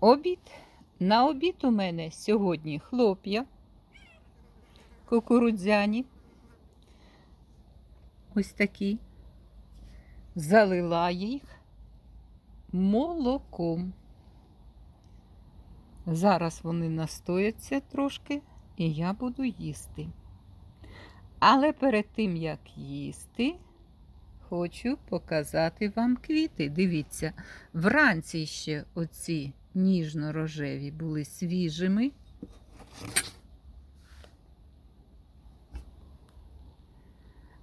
Обід. На обід у мене сьогодні хлоп'я кукурудзяні. Ось такі. Залила їх молоком. Зараз вони настояться трошки, і я буду їсти. Але перед тим, як їсти, хочу показати вам квіти. Дивіться, вранці ще оці ніжно-рожеві були свіжими.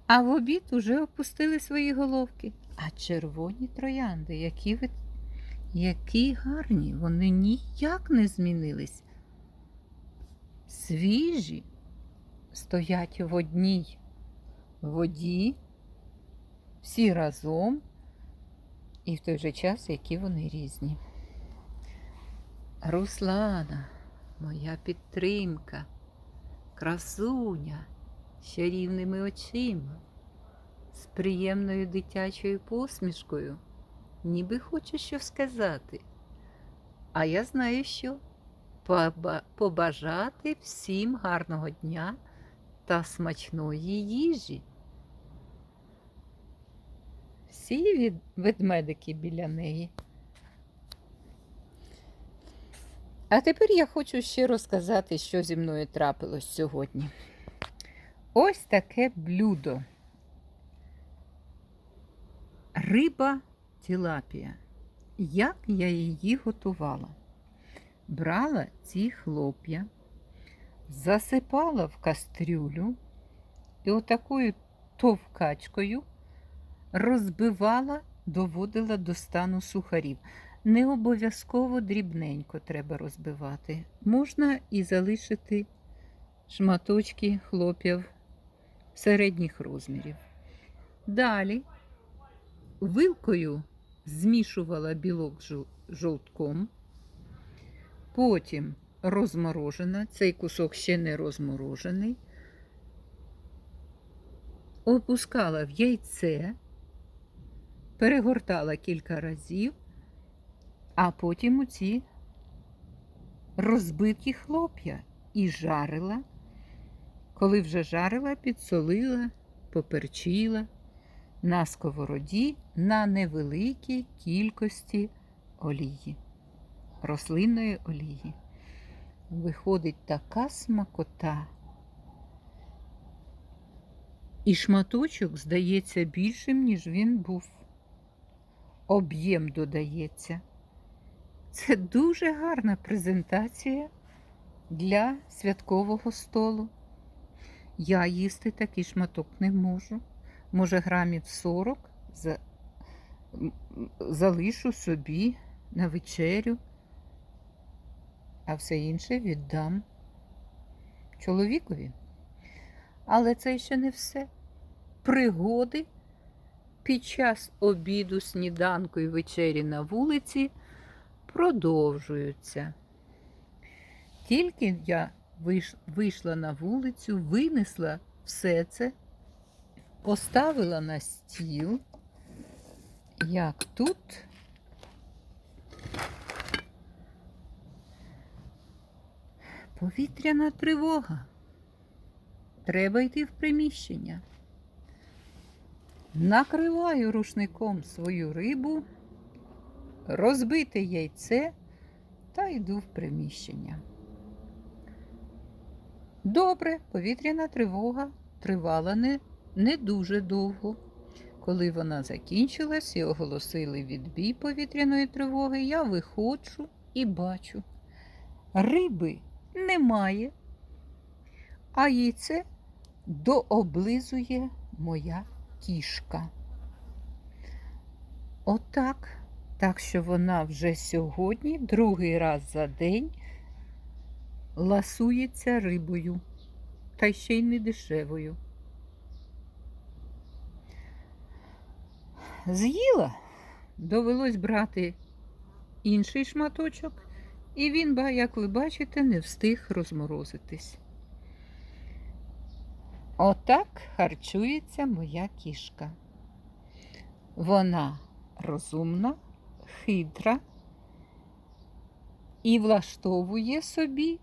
А в обід уже опустили свої головки. А червоні троянди, які ви які гарні, вони ніяк не змінились. Свіжі стоять в одній воді, всі разом, і в той же час, які вони різні. Руслана, моя підтримка, красуня з чарівними очима, з приємною дитячою посмішкою ніби хоче що сказати. А я знаю, що побажати всім гарного дня та смачної їжі. Всі ведмедики біля неї. А тепер я хочу ще розказати, що зі мною трапилось сьогодні. Ось таке блюдо. Риба тілапія. Як я її готувала? Брала ці хлоп'я, засипала в кастрюлю і отакою товкачкою розбивала, доводила до стану сухарів. Не обов'язково дрібненько треба розбивати. Можна і залишити шматочки хлоп'яв середніх розмірів. Далі вилкою змішувала білок жовтком, потім розморожена, цей кусок ще не розморожений, опускала в яйце, перегортала кілька разів, а потім у розбиті хлоп'я і жарила. Коли вже жарила, підсолила, поперчила на сковороді на невеликій кількості олії, рослинної олії. Виходить така смакота. І шматочок здається більшим, ніж він був. Об'єм додається. Це дуже гарна презентація для святкового столу. Я їсти такий шматок не можу може, грамів 40 за, м, м, залишу собі на вечерю, а все інше віддам чоловікові. Але це ще не все. Пригоди під час обіду, сніданку і вечері на вулиці продовжуються. Тільки я вийшла на вулицю, винесла все це поставила на стіл, як тут повітряна тривога. Треба йти в приміщення. Накриваю рушником свою рибу, розбите яйце та йду в приміщення. Добре, повітряна тривога тривала не не дуже довго. Коли вона закінчилась і оголосили відбій повітряної тривоги, я виходжу і бачу. Риби немає, а яйце дооблизує моя кішка. Отак. Так що вона вже сьогодні, другий раз за день, ласується рибою, та ще й не дешевою. З'їла, довелось брати інший шматочок, і він, як ви бачите, не встиг розморозитись. Отак харчується моя кішка. Вона розумна, хитра і влаштовує собі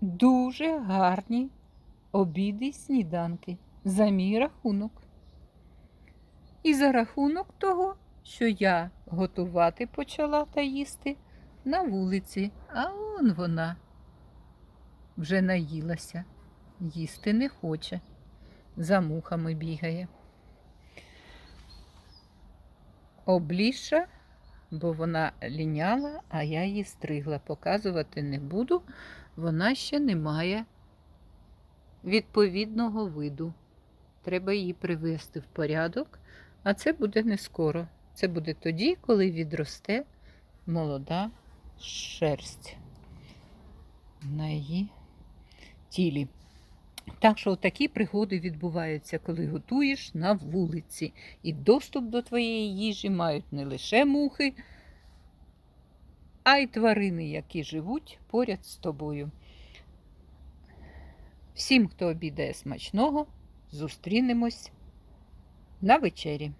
дуже гарні обіди й сніданки за мій рахунок. І за рахунок того, що я готувати почала та їсти на вулиці, а он вона вже наїлася, їсти не хоче, за мухами бігає. Обліша, бо вона ліняла, а я її стригла. Показувати не буду, вона ще не має відповідного виду. Треба її привести в порядок, а це буде не скоро. Це буде тоді, коли відросте молода шерсть на її тілі. Так що такі пригоди відбуваються, коли готуєш на вулиці. І доступ до твоєї їжі мають не лише мухи, а й тварини, які живуть поряд з тобою. Всім, хто обідає смачного, зустрінемось на вечері.